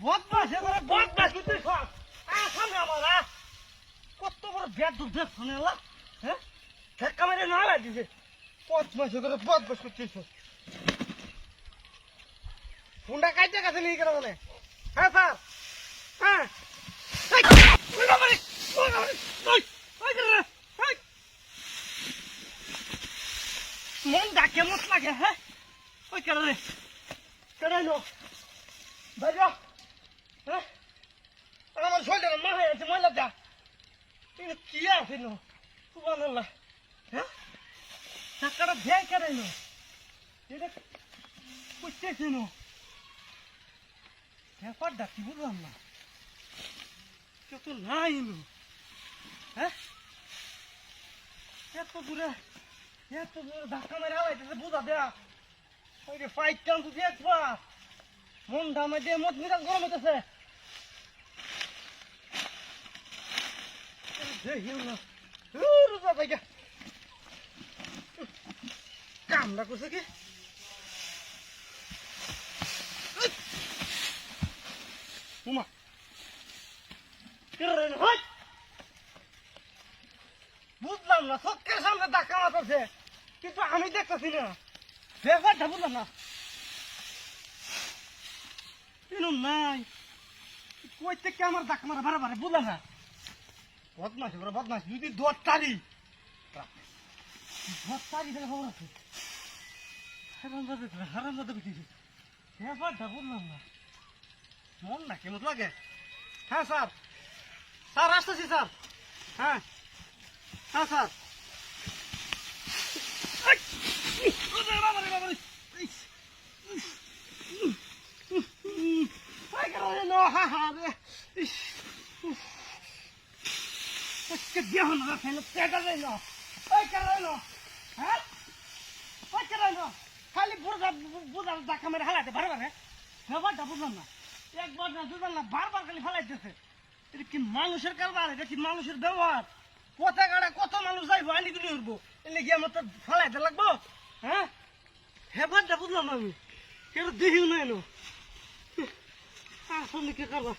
বদমাস বদমাস কত বড় বেদ দেখছ না বদমাস করে বদমাস করছিস ফোনটা কাজে কাছে নিয়ে গেল মনে হ্যাঁ স্যার। হ্যাঁ। মন ডাকে মত লাগে হ্যাঁ? ওই কেন রে কেন বাইরে হ্যাঁ? আমার শরীরটা মা হয়ে আছে মহিলা যা। কি আছে না হ্যাঁ? ఇక్కడ దేకరైను এটা করতেছিনো ব্যাপার ডাকি বললাম না কেউ তো নাই হ্যাঁ? এত দূরে এত দূরে ধাক্কা মেরে আলাইতেছে বোঝা দেয়া। ওই যে ফাইট টান তো দেখবার মন দামে দিয়ে মত নিরাশ গরম হইতেছে। দেখি না রোজা থেকে কামড়া করছে কি? বুঝলাম না, চোখের সামনে ধাক্কা মারতেছে। কিন্তু আমি দেখতেছি না। ব্যাপারটা বুঝলাম না। কেন নাই। কই থেকে আমার ধাক্কা মারা? বারে বারে বুঝলাম না। বদমাস বদমাস যদি দোয়ার তারি। ভত্তারি দিলে খবর আছে হারাম দাদা দেখলে হারাম দাদা বিক্রি এবার দা বললাম না মন না কেমন লাগে হ্যাঁ স্যার স্যার আসতেছি স্যার হ্যাঁ হ্যাঁ sir ¡Qué diablo! ¡Qué diablo! ¡Qué diablo! হ্যাঁ? খালি বুড়া বুড়ার ধাক্কা মেরে বারবার হ্যাঁ ব্যাপারটা বুঝলাম না। একবার না না, বারবার খালি ফালাইতেছে কি মানুষের কারবার? এটা মানুষের ব্যবহার? কোথা গাড়া কত মানুষ যাইবো আনি গুলি উঠবো এলে গিয়ে আমার তো ফালাইতে লাগবো? হ্যাঁ? হেবারটা বুঝলাম না আমি। কেউ দেখিও না। এলো আর সামনে কে কারবার?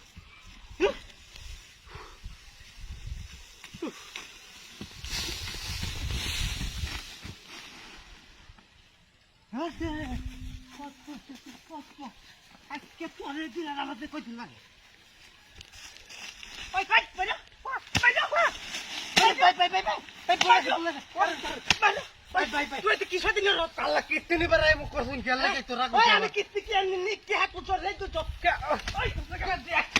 এলাকাটা পরের দিন আর আমাদের কদিন লাগে ওই কাজ বাইরে বাইরে বাইরে বাইরে বাইরে বাইরে বাইরে তুই তো কিছু দিন রত আল্লাহ কীর্তি নিবে রে মুখ করছুন গেল রে তো রাখ ওই আমি কীর্তি কি আনি নি কে হাত উঠছ রে তো জব কে ওই তো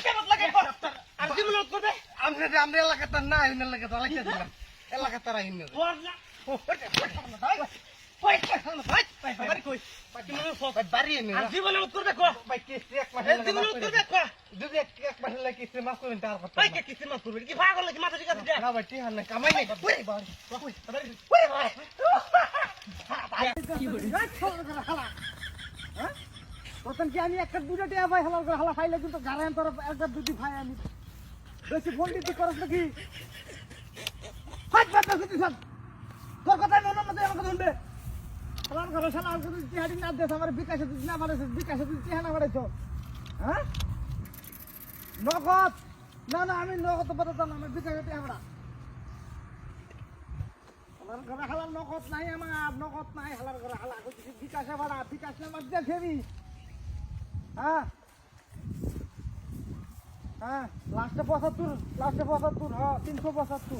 কে মত লাগে আর কি মত করবে আমরে রে আমরে এলাকা তার না আইনে লাগে তো লাগে এলাকা তার আইনে তোর না প্রথম কি আমি একটা দুটো টিয়া ভাই হালাল করে হালা ফাইলে কিন্তু গারায়ন তোর একটা দুটি ভাই আমি বেশি ফোন দিতে করস নাকি হাত বাদ তোর কথা আমি অন্য মতো আমার কথা শুনবে হালাল করে শালা আর যদি টিহাটি না দেশ আমার বিকাশে যদি না বাড়াইছে, বিকাশে টিহা না বাড়াইছো হ্যাঁ? নগদ? না না, আমি নগদ বাড়াতাম না আমি বিকাশে টিহা বাড়া হালাল করে নগদ নাই আমার, নগদ নাই হালাল করে হালা বিকাশে বাড়া আমার হ্যাঁ? হ্যাঁ তিনশো পঁচাত্তর হালা করে হালা করছি দিতে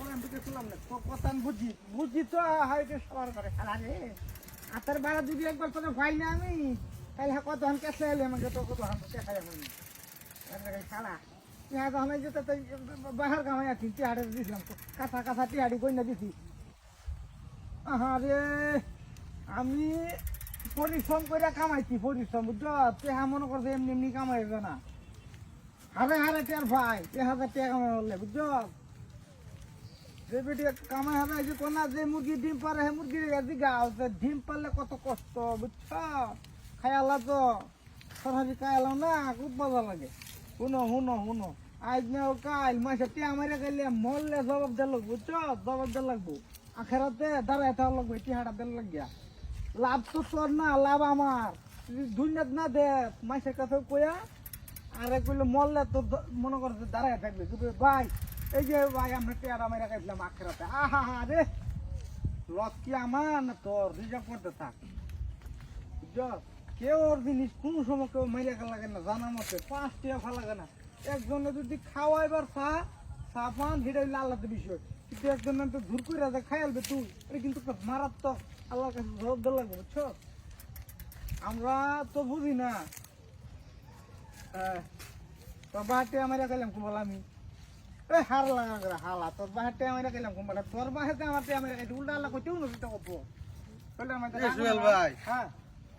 ওখান থেকে আমি তো যদি একবার তোকে ভাই না আমি তাহলে হ্যাঁ কত হান কেসে এলে আমাকে তো কত হান দেখা যাবে না খালা। ইহা তখন এই যে তো বাহার কামাই আছি, টিহাড়ে দিছিলাম কাঁচা কাঁচা টিহাড়ি কইনা দিছি। আরে আমি পরিশ্রম করে কামাইছি, পরিশ্রম, বুঝছ? তেহা মনে করছে এমনি এমনি কামাইবে না। হারে হারে টের ভাই তে হাজার টাকা কামাই বুঝছ? যে বেটি কামাই হবে যে কোনা যে মুরগি ডিম পারে হে মুরগি দিঘা ডিম পারলে কত কষ্ট, বুঝছ? খায়ালা তো সরাসরি খায়ালাম না, খুব মজা লাগে। শুনো শুনো শুনো, আজ না কাল, মাসে টিয়া মারে গেলে মরলে জবাব দেওয়া লাগবো, বুঝছ? জবাব দেওয়া লাগবো। আখেরাতে দাঁড়ায় থাকা লাগবো টিহাটা দেওয়া লাগিয়া। লাভ তো তোর না, লাভ আমার। দুনিয়াত না দে, মাসের কাছে কইয়া, আরে কইলে মরলে তো দ- মনে করছে দাঁড়ায় থাকবে। ভাই এই যে ভাই, আমরা টিয়ারা মারা খাইছিলাম আখেরাতে আহা হা রে লস কি আমার না তোর রিজার্ভ করতে থাক। কেউ ওর জিনিস কোন সময় কেউ মেরে লাগে না জানা মতে। পাঁচ টাকা ফেলা লাগে না। একজনে যদি খাওয়াইবার চা চা পান সেটা হইলে আলাদা বিষয়। কিন্তু একজনে তো ধুর করে রাখা খাইলবে তুই, এটা কিন্তু মারাত্মক। আল্লাহর কাছে জবাব দেওয়া লাগবে, বুঝছ? আমরা তো বুঝি না। তোর বাহাতে আমার গেলাম কুমাল আমি। এ হার লাগা করে হালা তোর বাহাতে আমার গেলাম কুমাল তোর বাহাতে আমার গাইতে উল্টা আল্লাহ কইতেও না সেটা কত সুহেল ভাই। হ্যাঁ।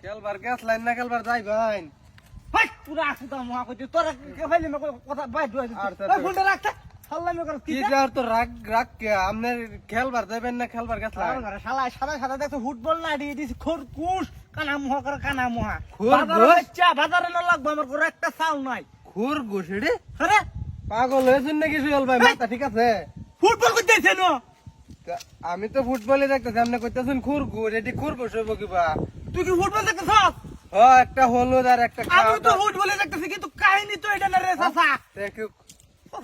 খেলবার গেছ লাইন না খেলবার যাই ভাই ভাই পুরা আসুদা মহা কইতে তোরা কে ফাইলে মে কথা বাই দুই তা এই ফোনটা রাখতে সাল্লা মে কর কি যে তো রাগ রাগ কে? আমনে খেলবার যাবেন না খেলবার গেছ লাইন? করে শালা সাদা সাদা দেখছ ফুটবল না দিয়ে দিছি খোর কুশ কানা মহা করে কানা মহা। খোর? বাচ্চা বাজারে না লাগবে আমার করে একটা চাল নাই। খুর গোসড়ি আরে পাগল হয়েছেন নাকি সুহেল ভাই মাথা ঠিক আছে? ফুটবল করতেছে না। আমি তো ফুটবলে দেখতেছি আপনি কইতেছেন খুর ঘুর এটি খুর বসে বকি বা তুই কি ফুটবল দেখতেছ? ও একটা হলো আর একটা আমি তো ফুটবলে দেখতেছি কিন্তু কাহিনী তো এটা না রে সাসা থ্যাংক ইউ খুর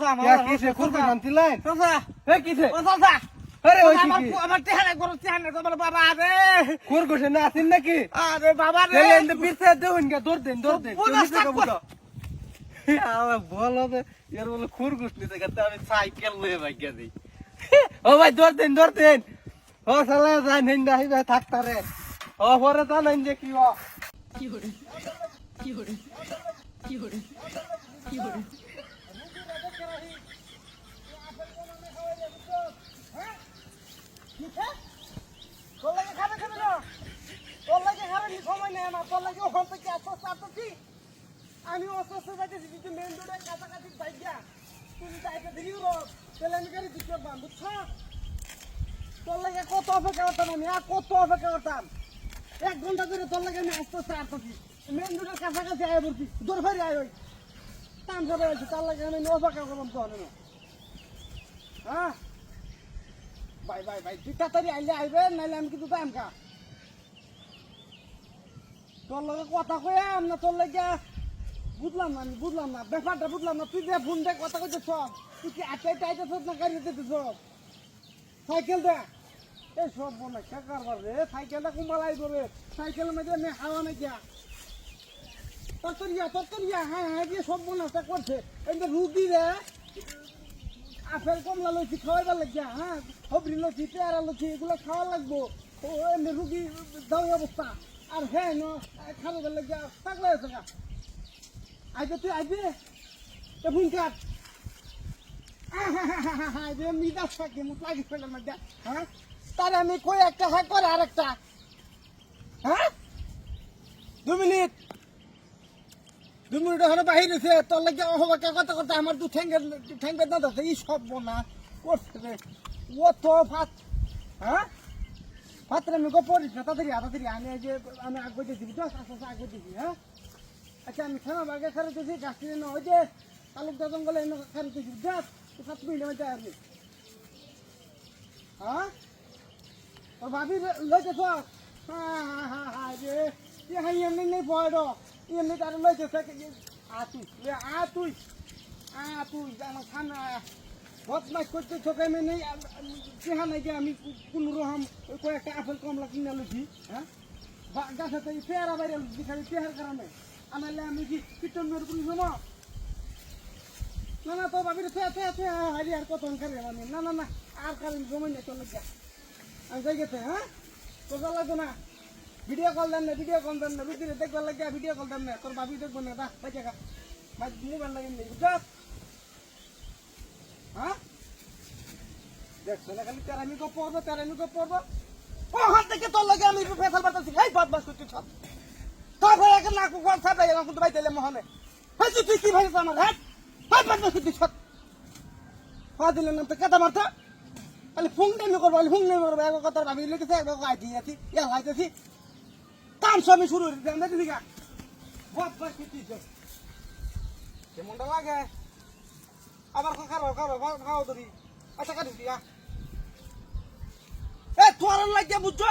খুরগু শান্তি লাইন সাসা এ হ্যাঁ, কিসে? ও সাসা আরে ওই কি আমার চেহারা গরু চেহারা তোমার বাবা আরে খুর সে না আছেন নাকি? আরে বাবা রে। এন্ড পিছে দেউন গা দর দেন দর দেন। বলো এর বলে খুরগুস নিতে গেছে আমি সাইকেল নিয়ে ভাগ্যা দিই ও ভাই দর দিন দর দিন। ও সালা যাই নিন দাহি ভাই থাক ও পরে তা নিন যে কি ও। কি হরে? কি হরে? কি হরে? কি হরে? তোর লাগে খাবে খাবে না তোর লাগে খাবে সময় নেই আমার। তোর লাগে ওখান থেকে আসো চার তো ঠিক আমি অসুস্থ যাইতেছি কিন্তু মেন রোডে কাছাকাছি যাইয়া তুমি যাইতে হলো তাহলে আমি গাড়ি দিতে পারলাম বুঝছ? তোর লাগে কত অপেক্ষা করতাম আমি, আর কত অপেক্ষা করতাম? এক ঘণ্টা ধরে তোর লাগে আমি আস্তে আস্তে আসতেছি মেন রোডের কাছাকাছি আয় বলছি, দূর ফেরি আয় ওই। টান যাবে আছে তার লাগে আমি অপেক্ষা করলাম তো না হ্যাঁ? ভাই ভাই ভাই তুই তাড়াতাড়ি আইলে আইবে, নাইলে আমি কিন্তু টাইম খা তোর লগে কথা কইয়াম না তোর লাগে বুঝলাম না, আমি বুঝলাম না। ব্যাপারটা বুঝলাম না। তুই যে ফোন দিয়ে কথা কইতে সব। তুই কি আটে টাইতে সব না গাড়ি দিতে সব? সাইকেল দে এই সব বলে, কে কারবার রে? সাইকেলটা কুম্বালাই করে সাইকেলের মধ্যে আমি হাওয়া নাই গিয়া তরতরিয়া তরতরিয়া। হ্যাঁ হ্যাঁ দিয়ে সব মনে করছে। এই রুগী রে। আপেল কমলা লইছি, খাওয়াইবার লাগিয়া। হ্যাঁ হবরি লইছি, পেয়ারা লইছি, এগুলো খাওয়া লাগবো। ও এমনি রুগী দাওই অবস্থা। আর হ্যাঁ ন খাবার লাগিয়া হয়েছে গা। আইবে তুই আইবে? এ বুন কাট আইবে মিদা থাকে মুখ লাগি ফেলে মধ্যে হ্যাঁ? তারে আমি কই একটা, হয়, করে আরেকটা। হ্যাঁ? দু মিনিট। দু মিনিট হলে বাহির হয়েছে তোর লাগে অহবাকে কথা কথা আমার দু ঠ্যাঙ্গের ঠ্যাঙ্গের দাঁত আছে এই সব বোনা। করছে রে। ও তো ভাত হ্যাঁ? ভাতটা আমি গো পড়িস না তাড়াতাড়ি তাড়াতাড়ি। আমি যে আমি আগ দিয়েছি বুঝছ আস্তে আস্তে আগ দিয়েছি হ্যাঁ? আচ্ছা আমি থানা বাগে খারাইতেছি ডাস্টবিন হয়েছে তালুকদার জঙ্গলে এনে খারাইতেছি দেখ সাত মিনিট হয়েছে আর হ্যাঁ? ও ভাবি লইতে থাক ইয়ে হ্যাঁ হ্যাঁ হ্যাঁ হ্যাঁ রে এ হ্যাঁ এমনি নেই ভয় র। এমনি তার লইতে থাক আ তুই আ তুই আ তুই আমার থানা বদমাস করতে চোখে মেনে চেহা নাই যে আমি কোনো রকম কয়েকটা আপেল, কমলা কিনে লুছি হ্যাঁ? গাছে তো পেয়ারা বাইরে লুছি খালি পেয়ার কারণে। আমার আমি কি কীর্তন মেরে কোনো শোনো না না, তো ভাবি থে থে থে হারি আর কত করে মানে না না না, আর কারণ জমে নেই চলে গিয়া আমি যাই গেছে হ্যাঁ? তো লাগবে না? ভিডিও কল দেন না, ভিডিও কল দেন না রুগীরে দেখবার লাগে ভিডিও কল দেন না। তোর ভাবি দেখব না দা বাচ্চা খা। মোবাইল লাগে নেই, বুঝছ? হ্যাঁ? দেখছ না খালি তেরামি কো পড়ব, তেরামি কো পড়ব। ওখান থেকে তোর লাগে আমি ফেসাল বাতাছি এই বাদ বাস করছি সব। তারপরে এখন নাক কোন সাথে গেলাম, কিন্তু বাইতে মোহনে হ্যাঁ তুই তুই কি ভাই আমার হ্যাঁ? বাদ বাদ বাস করছি সব হ্যাঁ দিলেন না তো কেটা মারতা। খালি ফোন টাইমে করব খালি ফোন টাইমে করব। এক কথা ভাবি লিখেছে এক কথা আইটি আছি ইয়া লাইতেছি কাম সবই শুরু হয়েছে আমরা দিদি গা? বাদ করছি সব কেমনটা লাগে। আবার খাব খাব খাও ধরি আচ্ছা কাটি দিয়া এ, তোর লাগে বুঝছ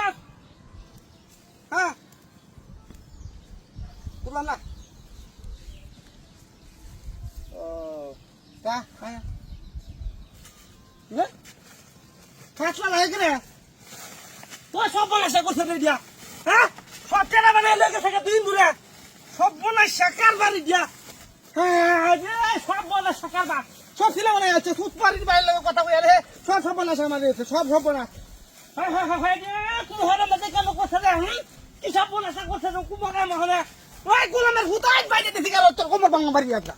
হ্যাঁ? তুলা না। ও, তা হ্যাঁ। ফাঁসলা লাগে রে তোর সব বলাসা করছে রে দিয়া। হ্যাঁ? সব চেনা মানে লেগে থাকে দিন ধরে। সব বলাসা কার বাড়ি দিয়া। হ্যাঁ সব বলাসা কার বার সব ছিল মানে আছে সুত পারির বাইরে লাগে কথা কইয়া রে। সব সব বলাসা মানে আছে সব সব বলা। হ্যাঁ হ্যাঁ হ্যাঁ হ্যাঁ তুই হরে মধ্যে কেন করছে রে? হুম? কি সব বলাসা করছে রে? কুমারে মহরে ওই গোলামের হুতাই বাইরে দিতে গেল তোর কোমর ভাঙা বাড়ি একটা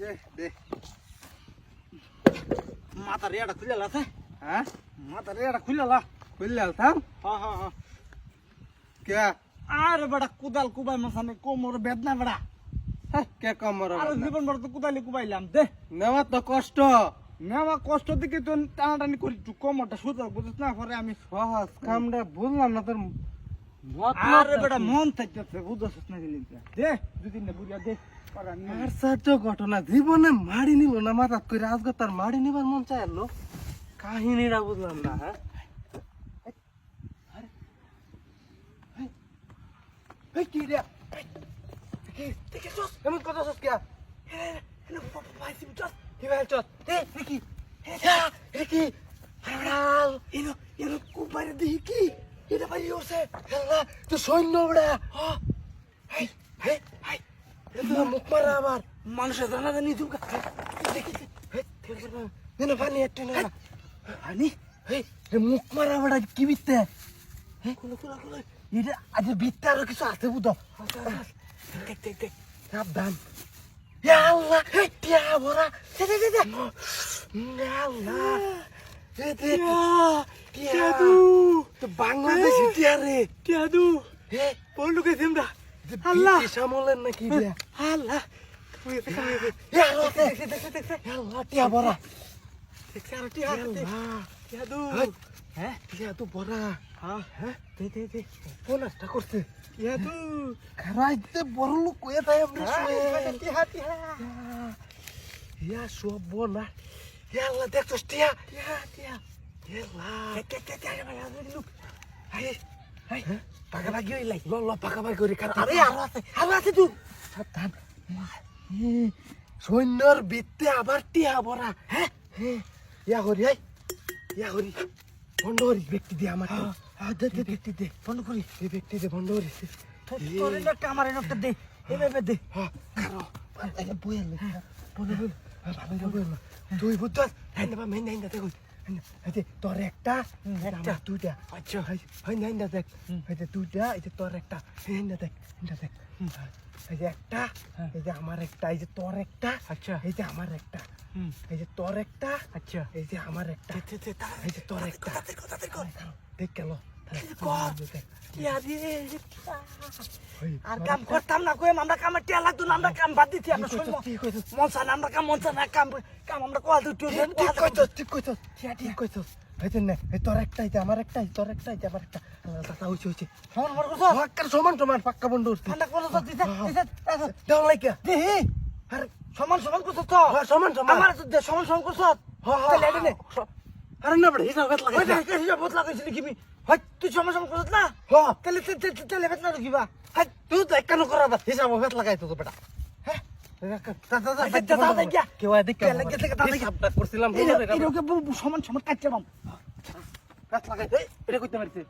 দে। মাথা রেটা খুলে লাছে হ্যাঁ? মাথা রেটা খুলে লা খুললে আলতাম হ্যাঁ হ্যাঁ হ্যাঁ কে? আর বড় কুদাল কুবাই মাসানে কোমর বেদনা বড়া কে কমর আর জীবন বড় তো কুদালি কুবাইলাম দে। নেওয়া তো কষ্ট। নেওয়া কষ্ট দিকে তো টানাটানি করি একটু কোমরটা সুযোগ বুঝিস না পরে আমি সহজ কামটা বুঝলাম না তোর আরে বেটা মন থাকতেছে বুঝছিস না গেলি দে দুই তিনটা বুড়িয়া দে। সাথে ঘটনা, জীবনে মাড়ি নিল না মাথাত করে আজকে তার মাড়ি নিবার মন চাইলো কাহিনীটা বুঝলাম না হ্যাঁ? এমন কথা সস কে? সৈন্য হেই হেই হেই এটা মুখ মারা আবার মানুষের জানা জানি দুকা দেখি পানি একটু না আনি হেই মুখ মারা বড়া কি বিতে এটা আজ বিতে আরও কিছু আছে দেখ দেখ দেখ। সাবধান। আল্লাহ টিয়া আল্লাহ। তো বাংলাদেশি টিয়া রে আল্লাহ। সামলেন নাকি আল্লাহ ইয়া ইয়া টিয়া বড়া দেখ আর টিয়া ইয়া জাদু হেই, হ্যাঁ টিয়া তো বড়া হ্যাঁ হ্যাঁ দে দে দে ফোন একটা করছে জাদু খারাইতে বড় লোক কয়ে তাই শুয়ে টিয়া টিয়া ইয়া সব বনা ইয়া আল্লাহ দেখছস টিয়া টিয়া টিয়া ইয়া দেখ দেখ দেখ ভাই আমি লুক হাই হাই পাকা ভাগি হইলাই ল ল পাকা পাই করে কাট আরে আরও আছে। আরও আছে তুই সাবধান। সৈন্যর বিত্তে আবার টিয়া বড়া হ্যাঁ হ্যাঁ ইয়া করি হাই ইয়া করি বন্ধ করি ব্যক্তি দে আমার হ্যাঁ দে দে ব্যক্তি দে। বন্ধ করি এই ব্যক্তি দে বন্ধ করি তোর একটা আমার একটা দে। এভাবে দে। হ্যাঁ বইল বলে বল ভালো বইল তুই বুঝছ হ্যাঁ মেন দেখুন এই তোর একটা একটা দুইটা আচ্ছা না দেখ এই যে দুইটা এই যে তোর একটা এই না দেখ এটা দেখ এই যে একটা এই যে আমার একটা এই যে তোর একটা আচ্ছা এই যে আমার একটা এই যে তোর একটা আচ্ছা এই যে আমার একটা এই যে তোর একটা কথা দেখ দেখ গেল কর। দেখ টিয়া দিয়ে ওই, আর কাম করতাম না কই আমরা কামে টিয়া লাগতো না আমরা কাম বাদ দিতি আমরা ঠিক শুনব কইছস, ঠিক কইছস। মনসা না আমরা কাম মনসা না কাম কাম আমরা কোয়া দুটো ঠিক ঠিক ঠিক কইছস ঠিক কইছস এই যে এই তোর একটা এই যে আমার একটা এই তোর একটা এই যে আমার একটা। দাদা হইছে হইছে। সমান করছ পাক্কা সমান সমান পাক্কা বন্ধু ঠান্ডা করছ দিতে দিতে দেও লাইকা দেহি। আরে। সমান সমান করছ তো? হ্যাঁ, সমান সমান। আমার সমান সমান হ্যাঁ, হ্যাঁ, নে। আরে না বড় হিসাব কত ওই লাগাইছে দেখ হিসাব বদলা কইছিলি কি হয় তুই সময় সময় করছ না? হ। তাহলে তে- তে- তে- তাহলে বেতনা কিবা হয় তুই তো কেন করা দা হিসাব বেত লাগাই তো বেটা। হ্যাঁ? সমান সমান কাটছে বেত লাগাই এটা করতে পারছে